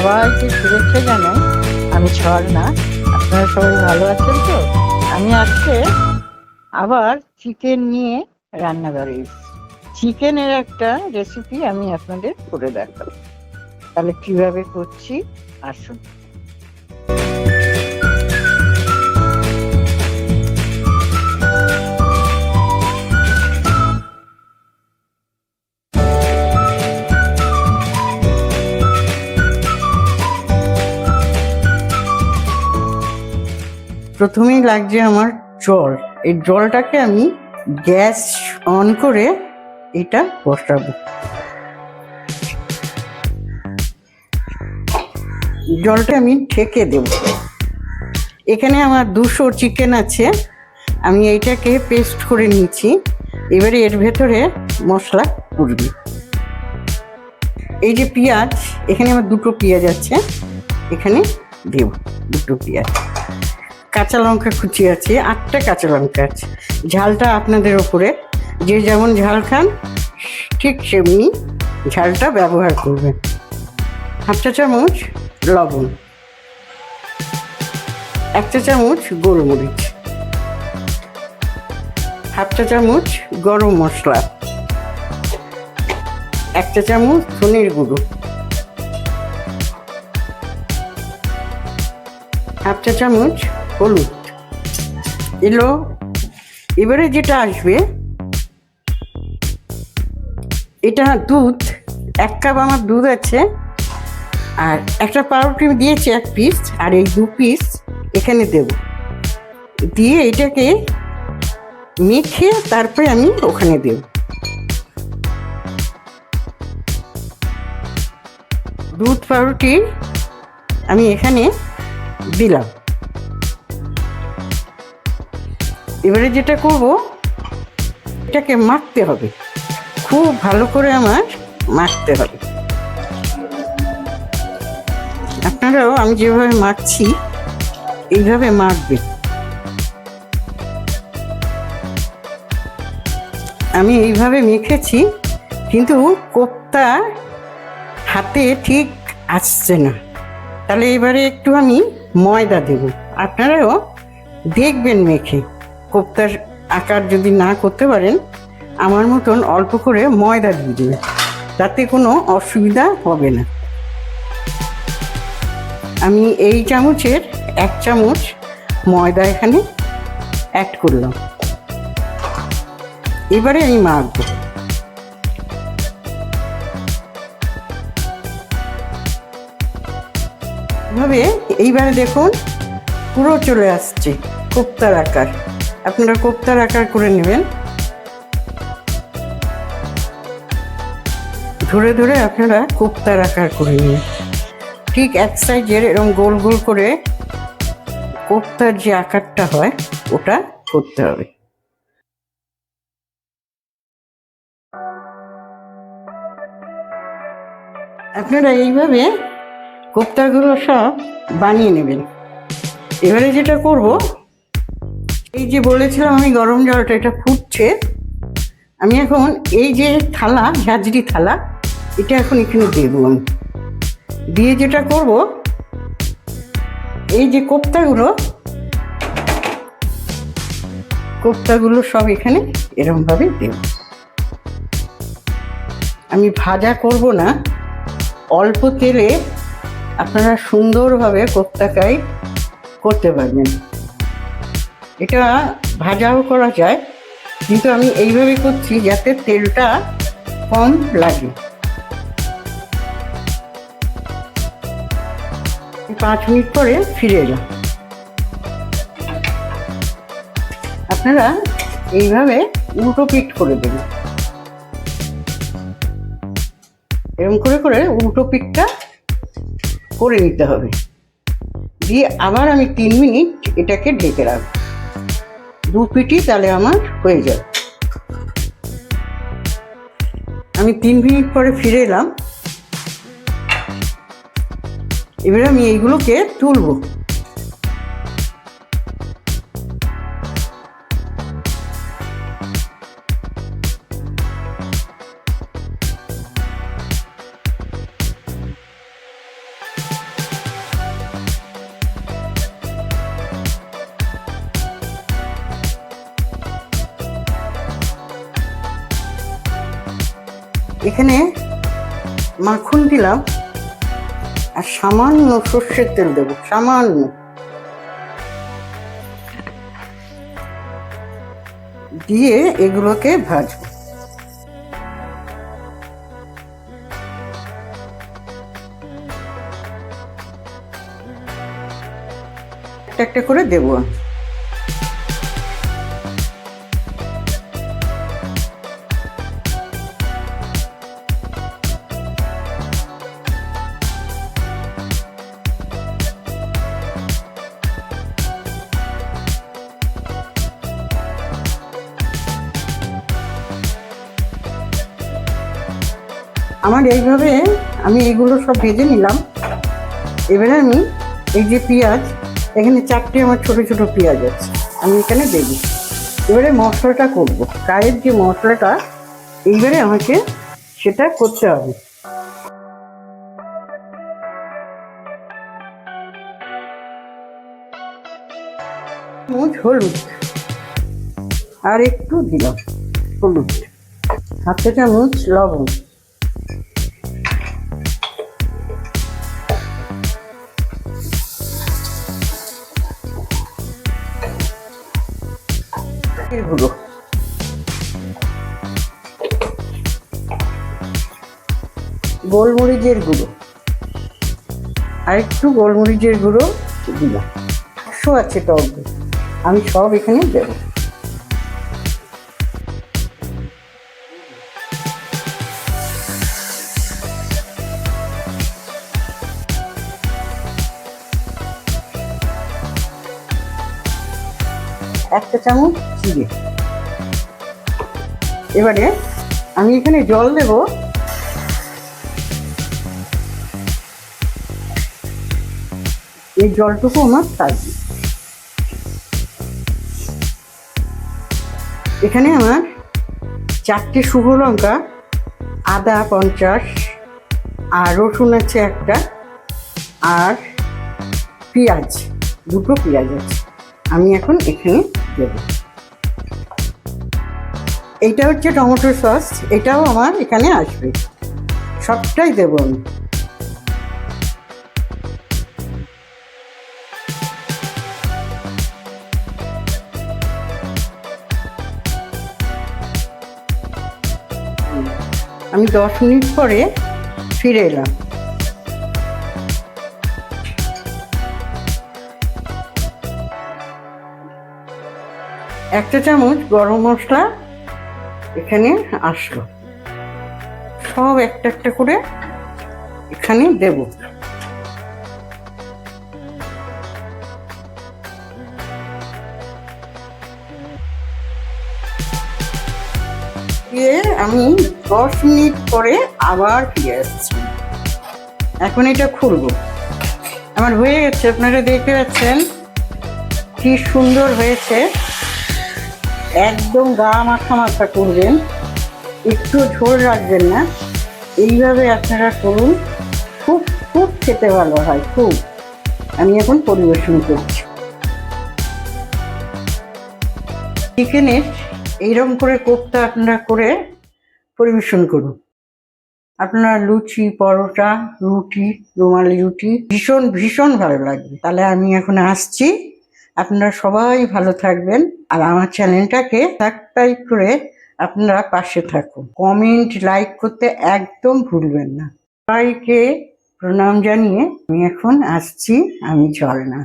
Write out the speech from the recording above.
সবাইকে শুভেচ্ছা জানাই, আমি ঝর্ণা। আপনারা সবাই ভালো আছেন তো? আমি আজকে আবার চিকেন নিয়ে রান্না করে চিকেনের একটা রেসিপি আমি আপনাদের করে দেখাবো। তাহলে কীভাবে করছি, আসুন। প্রথমেই লাগছে আমার জল। এই জলটাকে আমি গ্যাস অন করে এটা বসাবো। জলটা আমি ঠেকে দেব। এখানে আমার দুশো চিকেন আছে। আমি এইটাকে পেস্ট করে নিয়েছি। এবারে এর ভেতরে মশলা করবি এই যে পেঁয়াজ, এখানে আমার দুটো পেঁয়াজ আছে। এখানে দেব দুটো পেঁয়াজ। কাঁচা লঙ্কা কুচি আছে, আটটা কাঁচা লঙ্কা আছে। ঝালটা আপনাদের ওপরে যে যেমন ঝাল খান, ঠিক সেমনি ঝালটা ব্যবহার করবেন। হাফ চা চামচ লবণ, এক চা চামচ গোলমরিচ, হাফ চা চামচ গরম মশলা, এক চা চামচ ধনের গুঁড়ো, হাফ চা চামচ হলুদ। এলো, এবারে যেটা আসবে, এটা দুধ, এক কাপ আমার দুধ আছে, আর একটা পাউরুটি দিয়েছি এক পিস আর এই দু পিস এখানে দেব। দিয়ে এটাকে মেখে তারপরে আমি ওখানে দেব। দুধ পাউরুটি আমি এখানে দিলাম। এবারে যেটা করব, এটাকে মাখতে হবে। খুব ভালো করে আমার মাখতে হবে। আপনারাও আমি যেভাবে মাখছি, এইভাবে মাখবে আমি এইভাবে মেখেছি, কিন্তু কোপ্তা হাতে ঠিক আসছে না। তাহলে এবারে একটু আমি ময়দা দেব। আপনারাও দেখবেন মেখে। কোপ্তার আকার যদি না করতে পারেন, আমার মতন অল্প করে ময়দা দিয়ে দেবেন তাতে কোনো অসুবিধা হবে না। আমি এই চামচের এক চামচ ময়দা এখানে অ্যাড করলাম। এবারে আমি মাখবো। এভাবে এইবারে দেখুন, পুরো চলে আসছে কোপ্তার আকার। আপনারা কোপ্তার আকার করে নেবেন। ধরে ধরে আপনারা কোপ্তার আকার করে নেবেন। ঠিক এক সাইজের এরকম গোল গোল করে কোপ্তার যে আকারটা হয়, ওটা করতে হবে। আপনারা এইভাবে কোপ্তাগুলো সব বানিয়ে নেবেন। এবারে যেটা করব এই যে বলেছিলাম আমি গরম জলটা, এটা ফুটছে। আমি এখন এই যে থালা, ঝাঁঝরি থালা, এটা এখন এখানে দেবো আমি। দিয়ে যেটা করব, এই যে কোপ্তাগুলো কোপ্তাগুলো সব এখানে এরমভাবে দেব। আমি ভাজা করব না, অল্প তেলে আপনারা সুন্দরভাবে কোপ্তাকাই করতে পারবেন। এটা ভাজাও করা যায়, কিন্তু আমি এইভাবে করছি যাতে তেলটা কম লাগে। পাঁচ মিনিট পরে ফিরে এলাম। আপনারা এইভাবে উল্টো পিঠ করে দেবেন। এরকম করে করে উল্টো পিঠটা করে নিতে হবে। দিয়ে আবার আমি তিন মিনিট এটাকে ঢেকে রাখব। দু পিটি তাহলে আমার হয়ে যায় আমি তিন মিনিট পরে ফিরে এলাম। এবারে আমি এইগুলোকে তুলবো। এখানে মাখন দিলাম আর সামান্য সর্ষের তেল দেবো, সামান্য। দিয়ে এগুলোকে ভাজবো। একটা একটা করে দেবো। আমার এইভাবে আমি এগুলো সব ভেজে নিলাম। এবারে আমি এই যে পেঁয়াজ, এখানে চারটে আমার ছোট ছোট পেঁয়াজ আছে, আমি এখানে দেবো এবারে মশলাটা করব। গায়ের যে মশলাটা, এইবারে আমাকে সেটা করতে হবে। হলুদ আর একটু দিলাম, হলুদ। হাতে চামচ লবণ। গুঁড়ো গোলমরিচের গুঁড়ো। আর একটু গোলমরিচের গুঁড়ো দিলাম। একশো আছে টক। আমি সব এখানে দেবো। একটা চামচ জিরে। এবারে আমি এখানে জল দেব। এই জলটুকু আমার থাকবে এখানে আমার চারটে শুকনো লঙ্কা, আদা পঞ্চাশ, আর রসুন আছে একটা, আর পেঁয়াজ, দুটো পেঁয়াজ আছে। আমি এখন এখানে দেব এইটা হচ্ছে টমেটো সস, এটাও আমার এখানে আসবে। সবটাই দেবো আমি। আমি দশ মিনিট পরে ফিরে এলাম। একটা চামচ গরম মশলা এখানে আসলো। সব একটা একটা করে এখানে দেব। দিয়ে আমি দশ মিনিট পরে আবার ফিরে আসছি। এখন এটা খুলবো। আমার হয়ে গেছে, আপনারা দেখতে পাচ্ছেন কি সুন্দর হয়েছে। একদম গা মাখা মাখা করবেন। একটু ঝোল রাখবেন না। এইভাবে আপনারা করুন। খুব খুব খেতে ভালো হয়, খুব। আমি এখন পরিবেশন করছি। চিকেনের এইরকম করে কোপ্তা আপনারা করে পরিবেশন করুন। আপনার লুচি, পরোটা, রুটি, রুমালি রুটি ভীষণ ভীষণ ভালো লাগবে। তাহলে আমি এখন আসছি। আপনারা সবাই ভালো থাকবেন আর আমার চ্যানেলটাকে সাবস্ক্রাইব করে আপনারা পাশে থাকুন। কমেন্ট লাইক করতে একদম ভুলবেন না। সবাইকে প্রণাম জানিয়ে আমি এখন আসছি, আমি না